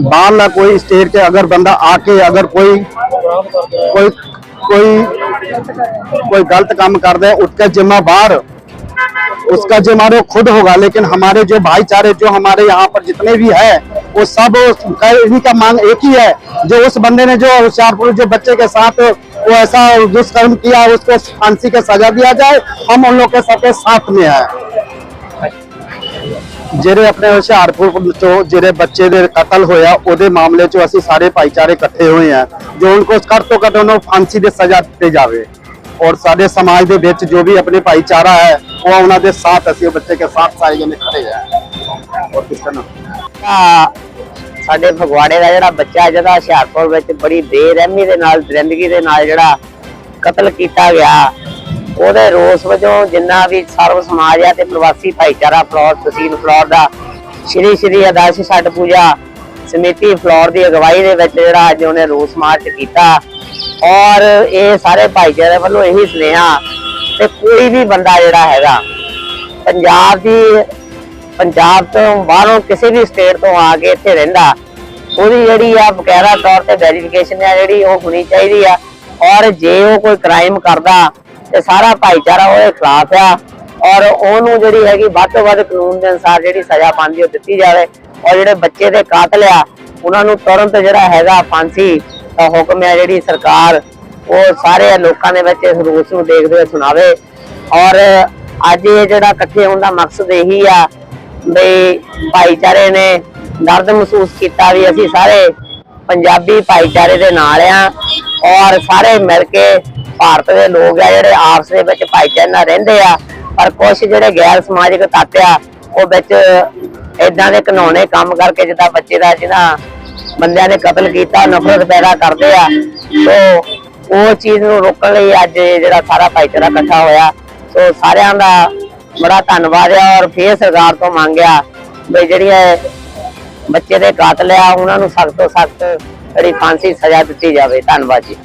बाहर ना कोई स्टेट के, अगर बंदा आके अगर कोई कोई कोई कोई गलत काम कर दे, उसका जिम्मा बाहर उसका जिम्मेदार खुद होगा। लेकिन हमारे जो भाईचारे, जो हमारे यहाँ पर जितने भी है, वो सब इन्हीं का मांग एक ही है जो उस बंदे ने जो होशियारपुर जो बच्चे के साथ वो ऐसा दुष्कर्म किया, उसको फांसी का सजा दिया जाए, हम उन लोग के सबके साथ में है। ਜਿਹੜੇ ਆਪਣੇ ਹੁਸ਼ਿਆਰਪੁਰ ਤੋਂ ਜਿਹੜੇ ਬੱਚੇ ਦੇ ਕਤਲ ਹੋਇਆ, ਉਹਦੇ ਮਾਮਲੇ 'ਚ ਅਸੀਂ ਸਾਰੇ ਭਾਈਚਾਰੇ ਇਕੱਠੇ ਹੋਏ ਆ ਜੋ ਉनको ਘੱਟ ਤੋਂ ਘੱਟ ਉਹਨੂੰ ਫਾਂਸੀ ਦੇ ਸਜ਼ਾ ਦਿੱਤੀ ਜਾਵੇ। ਔਰ ਸਾਡੇ ਸਮਾਜ ਦੇ ਵਿੱਚ ਜੋ ਵੀ ਆਪਣੇ ਭਾਈਚਾਰਾ ਹੈ, ਉਹ ਉਹਨਾਂ ਦੇ ਸਾਥ ਅਸੀਂ ਬੱਚੇ ਕੇ ਸਾਥ ਸਾਰੇ ਜਣੇ ਖੜੇ ਆ ਔਰ ਕਿਸ ਤਰ੍ਹਾਂ ਸਾਡੇ ਫਗਵਾੜੇ ਦਾ ਜਿਹੜਾ ਬੱਚਾ ਜਿਹੜਾ ਹੁਸ਼ਿਆਰਪੁਰ ਵਿੱਚ ਬੜੀ ਬੇਰਹਿਮੀ ਦੇ ਨਾਲ ਜ਼ਿੰਦਗੀ ਦੇ ਨਾਲ ਜਿਹੜਾ ਕਤਲ ਕੀਤਾ ਗਿਆ ਉਹਦੇ ਰੋਸ ਵਜੋਂ ਜਿੰਨਾ ਵੀ ਸਰਵ ਸਮਾਜ ਆ ਤੇ ਪ੍ਰਵਾਸੀ ਭਾਈਚਾਰਾ ਫਲੋਰ ਤਹਿਸੀਲ ਫਲੋਰ ਦਾ, ਸ਼੍ਰੀ ਸ਼੍ਰੀ ਆਦਰਸ਼ ਛੱਡ ਪੂਜਾ ਸਮਿਤੀ ਫਲੋਰ ਦੀ ਅਗਵਾਈ ਦੇ ਵਿੱਚ ਜਿਹੜਾ ਅੱਜ ਉਹਨੇ ਰੋਸ ਮਾਰਚ ਕੀਤਾ। ਔਰ ਇਹ ਸਾਰੇ ਭਾਈਚਾਰੇ ਵੱਲੋਂ ਇਹੀ ਸੁਨੇਹਾ ਤੇ ਕੋਈ ਵੀ ਬੰਦਾ ਜਿਹੜਾ ਹੈਗਾ, ਪੰਜਾਬ ਦੀ, ਪੰਜਾਬ ਤੋਂ ਬਾਹਰੋਂ ਕਿਸੇ ਵੀ ਸਟੇਟ ਤੋਂ ਆ ਕੇ ਇੱਥੇ ਰਹਿੰਦਾ, ਉਹਦੀ ਜਿਹੜੀ ਆ ਬਕਾਇਦਾ ਤੌਰ ਤੇ ਵੈਰੀਫਿਕੇਸ਼ਨ ਆ ਜਿਹੜੀ ਉਹ ਹੋਣੀ ਚਾਹੀਦੀ ਆ। ਔਰ ਜੇ ਉਹ ਕੋਈ ਕ੍ਰਾਈਮ ਕਰਦਾ ਤੇ ਸਾਰਾ ਭਾਈਚਾਰਾ ਉਹਦੇ ਖਿਲਾਫ ਆ ਔਰ ਉਹਨੂੰ ਜਿਹੜੀ ਹੈਗੀ ਵੱਧ ਤੋਂ ਵੱਧ ਕਾਨੂੰਨ ਦੇ ਅਨੁਸਾਰ ਜਿਹੜੀ ਸਜ਼ਾ ਪਾਉਂਦੀ ਉਹ ਦਿੱਤੀ ਜਾਵੇ। ਔਰ ਜਿਹੜੇ ਬੱਚੇ ਦੇ ਕਾਤਲ ਆ, ਉਹਨਾਂ ਨੂੰ ਤੁਰੰਤ ਜਿਹੜਾ ਹੈਗਾ ਫਾਂਸੀ ਦਾ ਹੁਕਮ ਹੈ ਜਿਹੜੀ ਸਰਕਾਰ ਉਹ ਸਾਰੇ ਲੋਕਾਂ ਦੇ ਵਿੱਚ ਇਸ ਰੂਸ ਨੂੰ ਦੇਖਦੇ ਹੋਏ ਸੁਣਾਵੇ। ਔਰ ਅੱਜ ਇਹ ਜਿਹੜਾ ਇਕੱਠੇ ਹੋਣ ਦਾ ਮਕਸਦ ਇਹੀ ਆ ਵੀ ਭਾਈਚਾਰੇ ਨੇ ਦਰਦ ਮਹਿਸੂਸ ਕੀਤਾ ਵੀ ਅਸੀਂ ਸਾਰੇ ਪੰਜਾਬੀ ਭਾਈਚਾਰੇ ਦੇ ਨਾਲ ਆ। ਔਰ ਸਾਰੇ ਮਿਲ ਕੇ ਭਾਰਤ ਦੇ ਲੋਕ ਆ ਜਿਹੜੇ ਆਪਸ ਦੇ ਵਿੱਚ ਭਾਈਚਾਰੇ ਨਾਲ ਰਹਿੰਦੇ ਆ, ਪਰ ਕੁਝ ਜਿਹੜੇ ਗੈਰ ਸਮਾਜਿਕ ਤੱਤ ਆ, ਉਹ ਵਿੱਚ ਇਦਾਂ ਦੇ ਘਿਨਾਉਣੇ ਕੰਮ ਕਰਕੇ ਜਿੱਦਾਂ ਬੱਚੇ ਦਾ ਜਿਹਨਾਂ ਬੰਦਿਆਂ ਨੇ ਕਤਲ ਕੀਤਾ, ਨਫ਼ਰਤ ਪੈਦਾ ਕਰਦੇ ਆ, ਸੋ ਉਹ ਚੀਜ਼ ਨੂੰ ਰੋਕਣ ਲਈ ਅੱਜ ਜਿਹੜਾ ਸਾਰਾ ਭਾਈਚਾਰਾ ਇਕੱਠਾ ਹੋਇਆ। ਸੋ ਸਾਰਿਆਂ ਦਾ ਬੜਾ ਧੰਨਵਾਦ ਆ ਔਰ ਫੇਰ ਸਰਕਾਰ ਤੋਂ ਮੰਗਿਆ ਵੀ ਜਿਹੜੀਆਂ ਬੱਚੇ ਦੇ ਕਾਤਲ ਆ, ਉਹਨਾਂ ਨੂੰ ਸਖਤ ਤੋਂ ਸਖਤ ਜਿਹੜੀ ਫਾਂਸੀ ਸਜ਼ਾ ਦਿੱਤੀ ਜਾਵੇ। ਧੰਨਵਾਦ ਜੀ।